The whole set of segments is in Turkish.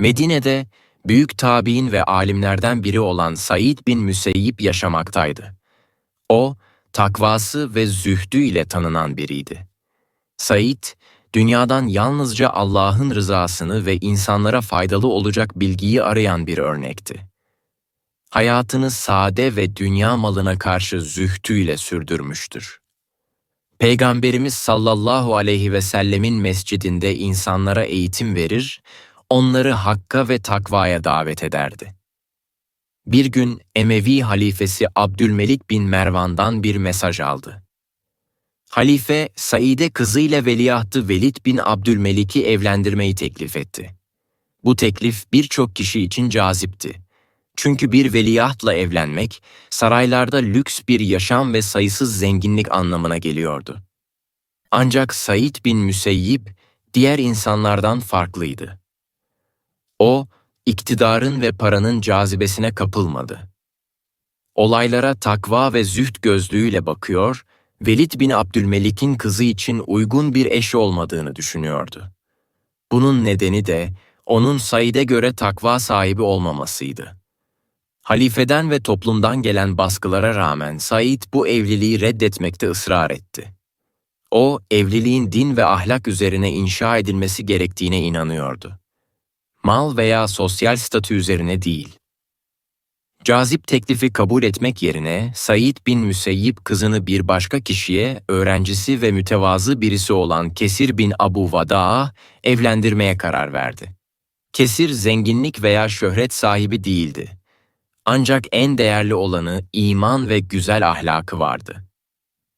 Medine'de büyük tabi'in ve alimlerden biri olan Said bin Müseyyip yaşamaktaydı. O, takvası ve zühdü ile tanınan biriydi. Said, dünyadan yalnızca Allah'ın rızasını ve insanlara faydalı olacak bilgiyi arayan bir örnekti. Hayatını sade ve dünya malına karşı zühdüyle sürdürmüştür. Peygamberimiz sallallahu aleyhi ve sellemin mescidinde insanlara eğitim verir, onları hakka ve takvaya davet ederdi. Bir gün Emevi halifesi Abdülmelik bin Mervan'dan bir mesaj aldı. Halife, Said'e kızıyla veliahtı Velid bin Abdülmelik'i evlendirmeyi teklif etti. Bu teklif birçok kişi için cazipti. Çünkü bir veliahtla evlenmek, saraylarda lüks bir yaşam ve sayısız zenginlik anlamına geliyordu. Ancak Said bin Müseyyip, diğer insanlardan farklıydı. O, iktidarın ve paranın cazibesine kapılmadı. Olaylara takva ve zühd gözlüğüyle bakıyor, Velid bin Abdülmelik'in kızı için uygun bir eş olmadığını düşünüyordu. Bunun nedeni de onun Said'e göre takva sahibi olmamasıydı. Halifeden ve toplumdan gelen baskılara rağmen Said bu evliliği reddetmekte ısrar etti. O, evliliğin din ve ahlak üzerine inşa edilmesi gerektiğine inanıyordu. Mal veya sosyal statü üzerine değil. Cazip teklifi kabul etmek yerine Said bin Müseyyip kızını bir başka kişiye, öğrencisi ve mütevazı birisi olan Kesir bin Abu Vada'a evlendirmeye karar verdi. Kesir zenginlik veya şöhret sahibi değildi. Ancak en değerli olanı iman ve güzel ahlakı vardı.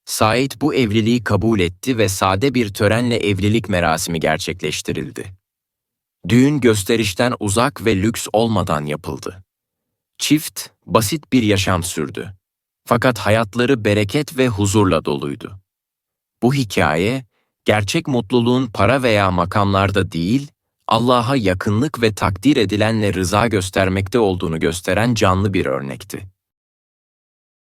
Said bu evliliği kabul etti ve sade bir törenle evlilik merasimi gerçekleştirildi. Düğün gösterişten uzak ve lüks olmadan yapıldı. Çift basit bir yaşam sürdü. Fakat hayatları bereket ve huzurla doluydu. Bu hikaye, gerçek mutluluğun para veya makamlarda değil, Allah'a yakınlık ve takdir edilenle rıza göstermekte olduğunu gösteren canlı bir örnekti.